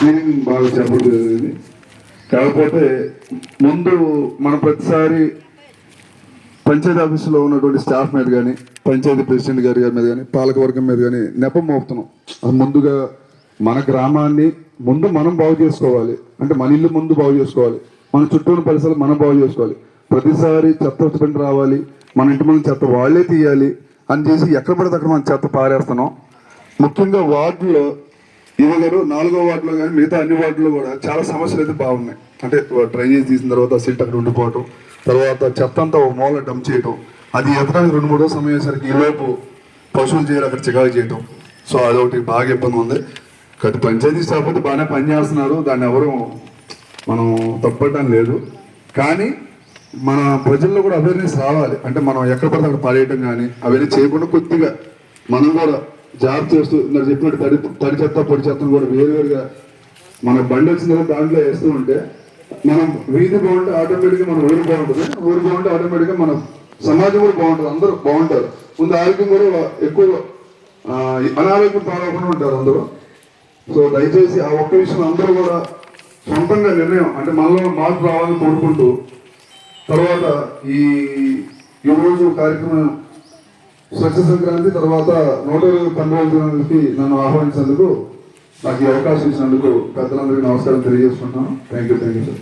Cleaning బాగా చెప్పడం జరిగింది. కాకపోతే ముందు మన ప్రతిసారి పంచాయతీ ఆఫీసులో ఉన్నటువంటి స్టాఫ్ మీద కానీ పంచాయతీ ప్రెసిడెంట్ గారి గారి మీద కానీ పాలకవర్గం మీద కానీ నెపం మోపుతున్నాం. అది ముందుగా మన గ్రామాన్ని ముందు మనం బాగు చేసుకోవాలి. అంటే మన ఇల్లు ముందు బాగు చేసుకోవాలి. మన చుట్టూ ఉన్న పరిసరాలు మనం బాగు చేసుకోవాలి. ప్రతిసారి చెత్త వచ్చిన రావాలి. మన ఇంటి ముందు చెత్త వాళ్ళే తీయాలి. అని చేసి ఎక్కడ పడితే అక్కడ మనం చెత్త పారేస్తున్నాం. ముఖ్యంగా వార్డులో ఇవి గారు నాలుగో వార్డులో కానీ మిగతా అన్ని వార్డులో కూడా చాలా సమస్యలు అయితే బాగున్నాయి. అంటే డ్రైనేజ్ తీసిన తర్వాత సిల్ట్ అక్కడ ఉండిపోవటం తర్వాత చెత్త అంతా ఒక మూల డంప్ చేయటం అది ఎదరానికి రెండు మూడో సమయం అయ్యేసరికి ఈలోపు పశువులు చేయరు అక్కడ చికాకు చేయటం. సో అదొకటి బాగా ఇబ్బంది ఉంది. కట్టి పంచాయతీ స్టాఫ్ అయితే బాగానే పనిచేస్తున్నారు దాన్ని ఎవరు మనం తప్పటం లేదు. కానీ మన ప్రజల్లో కూడా అవేర్నెస్ రావాలి. అంటే మనం ఎక్కడ పడితే అక్కడ పడేయటం కానీ అవన్నీ చేయకుండా కొద్దిగా మనం కూడా జాబ్ చేస్తూ నాకు చెప్పినట్టు తడి తడి చెత్త పొడి చెత్తను కూడా వేరువేరుగా మన బండి వచ్చిన దాంట్లో వేస్తూ ఉంటే మనం వీధి బాగుంటే ఆటోమేటిక్గా మన ఊరు బాగుంటుంది. ఊరు బాగుంటే ఆటోమేటిక్గా మన సమాజం కూడా బాగుంటుంది. అందరూ బాగుంటారు. ముందు ఆరోగ్యం కూడా ఎక్కువ అనారోగ్యం పాలకుండా ఉంటారు అందరూ. సో దయచేసి ఆ ఒక్క విషయం అందరూ కూడా సొంతంగా నిర్ణయం అంటే మనలో మార్పు రావాలని కోరుకుంటూ తర్వాత ఈ ఈ రోజు కార్యక్రమం స్వచ్ఛ సంక్రాంతి తర్వాత నూట ఇరవై పన్నెండు దినానికి నన్ను ఆహ్వానించినందుకు నాకు ఈ అవకాశం ఇచ్చినందుకు పెద్దలందరికీ నమస్కారం తెలియజేసుకుంటున్నాను. Thank you thank you sir.